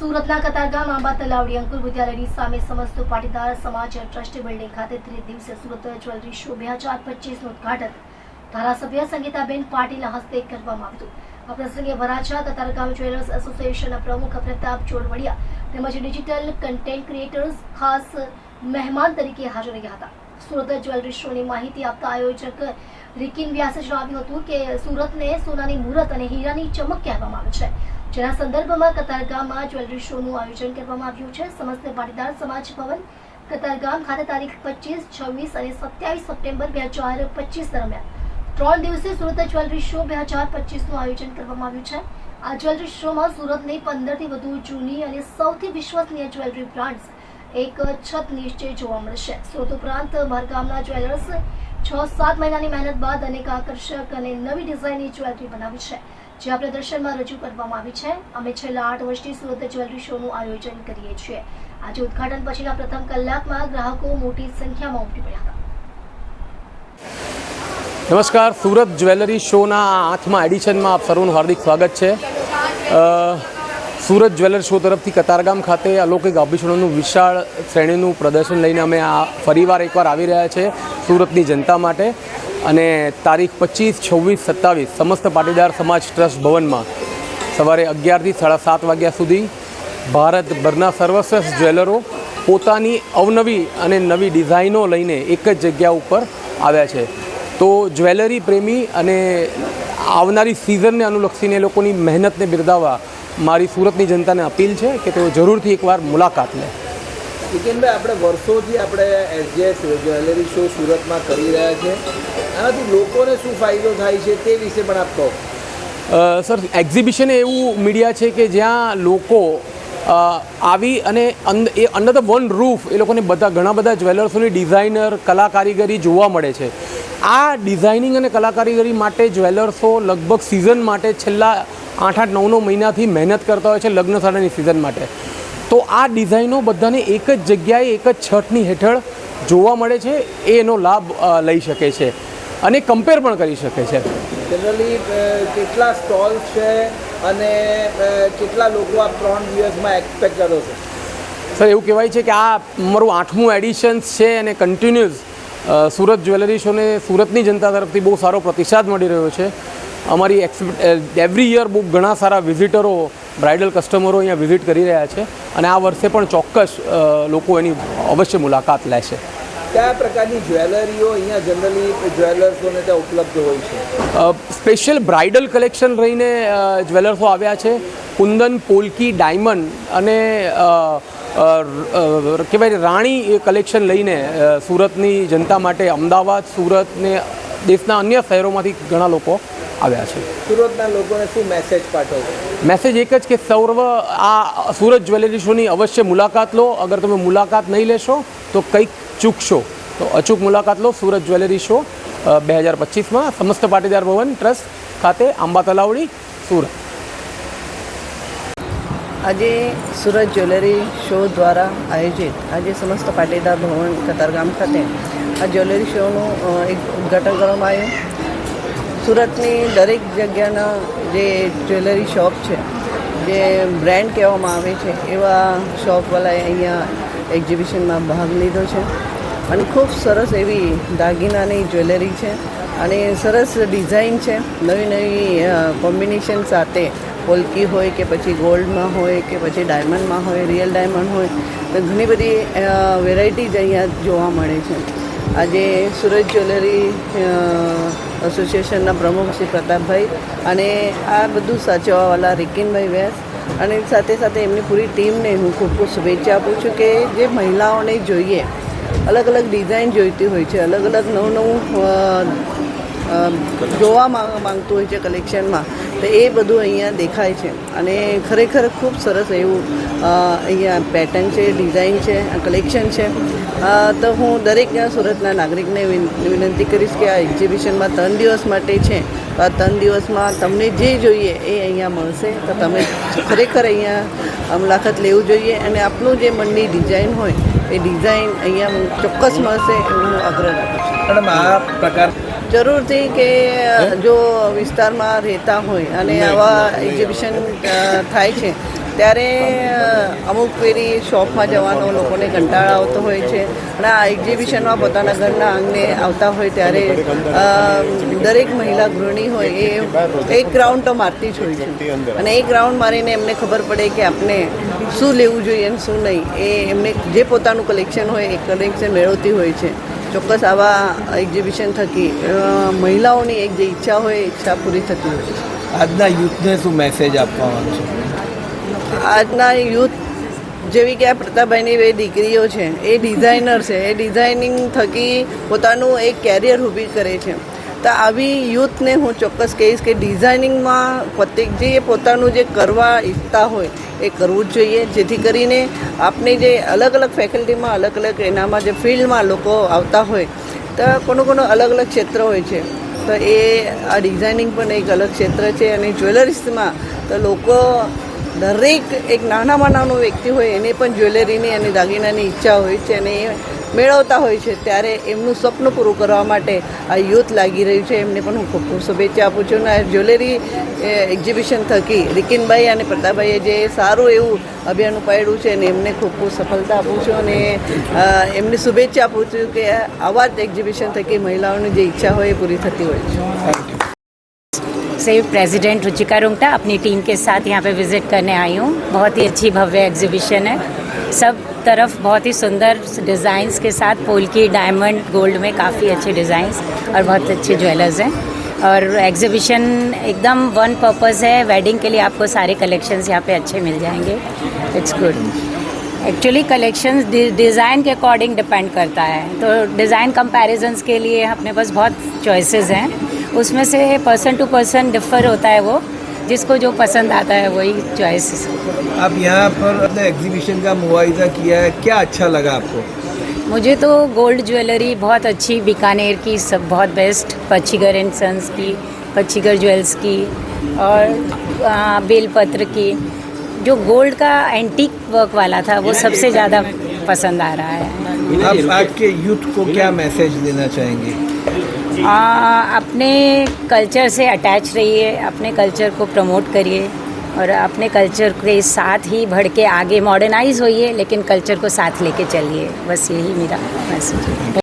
સુરતના કતારગામ આંબા તલાવડી અંકુર વિદ્યાલયની સામે સમસ્ત પાટીદાર સમાજ ટ્રસ્ટ બિલ્ડિંગ ખાતે ત્રિદિવસીય સુરત જ્વેલરી શો બે હજાર પચીસનું ઉદઘાટન. ધારાસભ્ય સંગીતાબેન પાટીલના હસ્તે કરવામાં આવ્યું આ પ્રસંગે વરાછા કતારગામ જ્વેલર્સ એસોસિએશનના પ્રમુખ પ્રતાપ ચોરવડિયા તેમજ ડિજિટલ કન્ટેન્ટ ક્રિએટર્સ ખાસ મહેમાન તરીકે હાજર રહ્યા હતા. સુરત જ્વેલરી શોની માહિતી આપતા આયોજક રિકિન વ્યાસે જણાવ્યું હતું કે સુરતને સોનાની મુહૂર્ત અને હીરાની ચમક કહેવામાં આવે છે. જેના સંદર્ભમાં કતારગામમાં જ્વેલરી શોનું આયોજન કરવામાં આવ્યું છે. સમસ્ત પાટીદાર સમાજ ભવન કતારગામ ખાતે તારીખ પચીસ, છવ્વીસ અને સત્યાવીસ સપ્ટેમ્બર બે હજાર પચીસ દરમિયાન ત્રણ દિવસે સુરત જ્વેલરી શો બે હજાર પચીસનું આયોજન કરવામાં આવ્યું છે. આ જ્વેલરી શોમાં સુરતની પંદરથી વધુ જૂની અને સૌથી વિશ્વસનીય જ્વેલરી બ્રાન્ડ્સ એક છત નીચે જોવા મળશે. સુરત ઉપરાંત મારગામના જ્વેલર્સ છ, સાત મહિનાની મહેનત બાદ અનેક આકર્ષક અને નવી ડિઝાઇનની જ્વેલરી બનાવી છે. જે આ પ્રદર્શનમાં રજૂ કરવામાં આવી છે. અમે છેલ્લા આઠ વર્ષથી સુરત જ્વેલરી શોનું આયોજન કરીએ છીએ. આજે ઉદઘાટન પછીના પ્રથમ કલાકમાં ગ્રાહકો મોટી સંખ્યામાં ઉમટી પડ્યા હતા. નમસ્કાર, સુરત જ્વેલરી શોના આઠમા એડિશનમાં આપ સર્વનું હાર્દિક સ્વાગત છે. સુરત જ્વેલર શો તરફથી કતારગામ ખાતે અલૌકિક આભૂષણોનું વિશાળ શ્રેણીનું પ્રદર્શન લઈને અમે આ ફરીવાર એકવાર આવી રહ્યા છે સુરતની જનતા માટે. અને તારીખ પચીસ, છવ્વીસ, સત્તાવીસ, સમસ્ત પાટીદાર સમાજ ટ્રસ્ટ ભવનમાં સવારે અગિયારથી સાડા સાત વાગ્યા સુધી ભારતભરના સર્વશ્રેષ્ઠ જ્વેલરો પોતાની અવનવી અને નવી ડિઝાઇનો લઈને એક જ જગ્યા ઉપર આવ્યા છે. તો જ્વેલરી પ્રેમી અને આવનારી સિઝનને અનુલક્ષીને લોકોની મહેનતને બિરદાવવા મારી સુરતની જનતાને અપીલ છે કે તેઓ જરૂરથી એકવાર મુલાકાત લે. વિકેનભાઈ આપણે વર્ષોથી આપણે એસજેએસ, જ્વેલરી શો સુરતમાં કરી રહ્યા છે. આનાથી લોકોને શું ફાયદો થાય છે તે વિશે પણ આપ કહો. સર, એક્ઝિબિશન એવું મીડિયા છે કે જ્યાં લોકો આવી અને એ અંડર ધ વન રૂફ એ લોકોને બધા, ઘણા બધા જ્વેલર્સોની ડિઝાઇનર કલા કારીગરી જોવા મળે છે. આ ડિઝાઇનિંગ અને કલા કારીગરી માટે જ્વેલર્સો લગભગ સિઝન માટે છેલ્લા આઠ આઠ નવ નવ મહિનાથી મહેનત કરતા હોય છે, લગ્ન સાડાની સિઝન માટે. તો આ ડિઝાઇનો બધાને એક જ જગ્યાએ એક જ છઠની હેઠળ જોવા મળે છે. એ એનો લાભ લઈ શકે છે અને કમ્પેર પણ કરી શકે છે. જનરલી કેટલા સ્ટોલ છે અને કેટલા લોકો આ ત્રણ દિવસમાં એક્સપેક્ટ કરો છો? સર એવું કહેવાય છે કે આ મારું આઠમું એડિશન્સ છે અને કન્ટિન્યુઅસ સુરત જ્વેલરી શોને સુરતની જનતા તરફથી બહુ સારો પ્રતિસાદ મળી રહ્યો છે. અમારી એવરી યર બહુ ઘણા સારા વિઝિટરો બ્રાઇડલ કસ્ટમરો અહીંયા વિઝિટ કરી રહ્યા છે અને આ વર્ષે પણ ચોક્કસ લોકો એની અવશ્ય મુલાકાત લેશે. કયા પ્રકારની જ્વેલરીઓ અહીંયા જનરલી જ્વેલર્સોને ત્યાં ઉપલબ્ધ હોય છે? સ્પેશિયલ બ્રાઇડલ કલેક્શન રહીને જ્વેલર્સો આવ્યા છે. કુંદન પોલકી ડાયમંડ અને કહેવાય રાણી એ કલેક્શન લઈને સુરતની જનતા માટે અમદાવાદ સુરત ને દેશના અન્ય શહેરોમાંથી ઘણા લોકો આવ્યા છે. સુરતના લોકોને શું મેસેજ પાઠવશો મેસેજ એક જ કે સૌર્વ, આ સુરત જ્વેલરી શોની અવશ્ય મુલાકાત લો. અગર તમે મુલાકાત નહીં લેશો, તો કંઈક ચૂકશો. તો અચૂક મુલાકાત લો સુરત જ્વેલરી શો બે હજાર પચીસમાં. સમસ્ત પાટીદાર ભવન ટ્રસ્ટ ખાતે આંબા તલાવડી, સુરત. આજે સુરત જ્વેલરી શો દ્વારા આયોજિત આજે સમસ્ત પાટીદાર ભવન કતારગામ ખાતે આ જ્વેલરી શોનું એક ઉદ્ઘાટન કરવામાં આવ્યું. સુરતની દરેક જગ્યાના જે જ્વેલરી શોપ છે, જે બ્રાન્ડ કહેવામાં આવે છે, એવા શોપવાળાએ અહીંયા એક્ઝિબિશનમાં ભાગ લીધો છે. અને ખૂબ સરસ એવી દાગીનાની જ્વેલરી છે અને સરસ ડિઝાઇન છે. નવી નવી કોમ્બિનેશન સાથે પોલકી હોય કે પછી ગોલ્ડમાં હોય કે પછી ડાયમંડમાં હોય, રિયલ ડાયમંડ હોય, તો ઘણી બધી વેરાયટીઝ અહીંયા જોવા મળે છે. આજે સુરત જ્વેલરી એસોસિએશનના પ્રમુખ શ્રી પ્રતાપભાઈ અને આ બધું સાચવવાવાળા રિકિનભાઈ વ્યાસ. અને સાથે સાથે એમની પૂરી ટીમને હું ખૂબ ખૂબ શુભેચ્છા આપું છું કે જે મહિલાઓને જોઈએ અલગ અલગ ડિઝાઇન જોઈતી હોય છે અલગ અલગ નવું નવું જોવા માંગ, માંગતું હોય છે કલેક્શનમાં તો એ બધું અહીંયા દેખાય છે. અને ખરેખર ખૂબ સરસ એવું અહીંયા પેટર્ન છે ડિઝાઇન છે કલેક્શન છે. તો હું દરેક સુરતના નાગરિકને વિનંતી કરીશ કે આ એક્ઝિબિશનમાં ત્રણ દિવસ માટે છે. તો આ ત્રણ દિવસમાં તમને જે જોઈએ એ અહીંયા મળશે. તો તમે ખરેખર અહીંયા મુલાકાત લેવું જોઈએ. અને આપણું જે મનની ડિઝાઇન હોય, એ ડિઝાઇન અહીંયા ચોક્કસ મળશે એવું હું આગ્રહ રાખું છું. પ્રકાર જરૂરથી કે જો વિસ્તારમાં રહેતા હોય અને આવા એક્ઝિબિશન થાય છે ત્યારે અમુક ફેરી શોપમાં જવાનો લોકોને કંટાળો આવતો હોય છે અને આ એક્ઝિબિશનમાં પોતાના ઘરના આંગણે આવતા હોય ત્યારે દરેક મહિલા ગૃહિણી હોય એ એક રાઉન્ડ તો મારતી જ હોય છે. અને એક રાઉન્ડ મારીને એમને ખબર પડે કે આપણે શું લેવું જોઈએ અને શું નહીં. એ એમને જે પોતાનું કલેક્શન હોય એ કલેક્શન મેળવતી હોય છે. ચોક્કસ આવા એક્ઝિબિશન થકી મહિલાઓની એક જે ઈચ્છા હોય એ ઈચ્છા પૂરી થતી હોય છે. આજના યુથને શું મેસેજ આપવાનો છે? આજના યુથ જેવી કે આ પ્રતાપભાઈની બે દીકરીઓ છે એ ડિઝાઇનર છે. એ ડિઝાઇનિંગ થકી પોતાનું એક કેરિયર ઊભી કરે છે. તો આવી યુથને હું ચોક્કસ કહીશ કે ડિઝાઇનિંગમાં પ્રત્યેકજીએ પોતાનું જે કરવા ઈચ્છતા હોય એ કરવું જ જોઈએ. જેથી કરીને આપણે જે અલગ અલગ ફેકલ્ટીમાં અલગ અલગ એનામાં જે ફિલ્ડમાં લોકો આવતા હોય, તો કોનું કોનું અલગ અલગ ક્ષેત્ર હોય છે. તો એ આ ડિઝાઇનિંગ પણ એક અલગ ક્ષેત્ર છે અને જ્વેલરીસમાં તો લોકો દરેક એક નાનામાં નાનો વ્યક્તિ હોય એને પણ જ્વેલરીની અને દાગીનાની ઈચ્છા હોય છે અને એ મેળવતા હોય છે ત્યારે એમનું સ્વપ્ન પૂરું કરવા માટે આ યુથ લાગી રહ્યું છે એમને પણ હું ખૂબ ખૂબ શુભેચ્છા આપું છું અને આ જ્વેલરી એક્ઝિબિશન થકી રિકિનભાઈ અને પ્રતાપભાઈએ જે સારું એવું અભિયાન ઉપાડ્યું છે અને એમને ખૂબ ખૂબ સફળતા આપું છું અને અ, એમને શુભેચ્છા આપું છું કે આવા જ એક્ઝિબિશન થકી મહિલાઓની જે ઈચ્છા હોય એ પૂરી થતી હોય છે से प्रेसिडेंट रुचिका रुंगटा अपनी टीम के साथ यहाँ पे विज़िट करने आई हूँ बहुत ही अच्छी भव्य एग्जीबिशन है सब तरफ़ बहुत ही सुंदर डिज़ाइंस के साथ पोल की डायमंड गोल्ड में काफ़ी अच्छे डिज़ाइंस और बहुत अच्छे ज्वेलर्स हैं। और एग्जीबिशन एकदम वन पर्पज़ है। वेडिंग के लिए आपको सारे कलेक्शंस यहाँ पे अच्छे मिल जाएँगे। It's good actually collections design के अकॉर्डिंग डिपेंड करता है। तो डिज़ाइन कंपैरिजंस के लिए अपने पास बहुत चॉइसेस हैं। उसमें से पर्सन टू पर्सन डिफ़र होता है वो। जिसको जो पसंद आता है वही चॉइस आप यहाँ पर अपने एग्जीबिशन का मुआवजा किया है क्या अच्छा लगा आपको? मुझे तो गोल्ड ज्वेलरी बहुत अच्छी बीकानेर की सब बहुत बेस्ट पच्चीगर एंड सन्स की पच्चीगर ज्वेल्स की और बेलपत्र की। जो गोल्ड का एंटीक वर्क वाला था वो सबसे ज़्यादा पसंद आ रहा है। आप आपके के यूथ को क्या मैसेज देना चाहेंगे? आ, अपने कल्चर से अटैच रहिए अपने कल्चर को प्रमोट करिए और अपने कल्चर के साथ ही बढ़ के आगे मॉडर्नाइज होइए लेकिन कल्चर को साथ लेके चलिए। बस यही मेरा मैसेज है।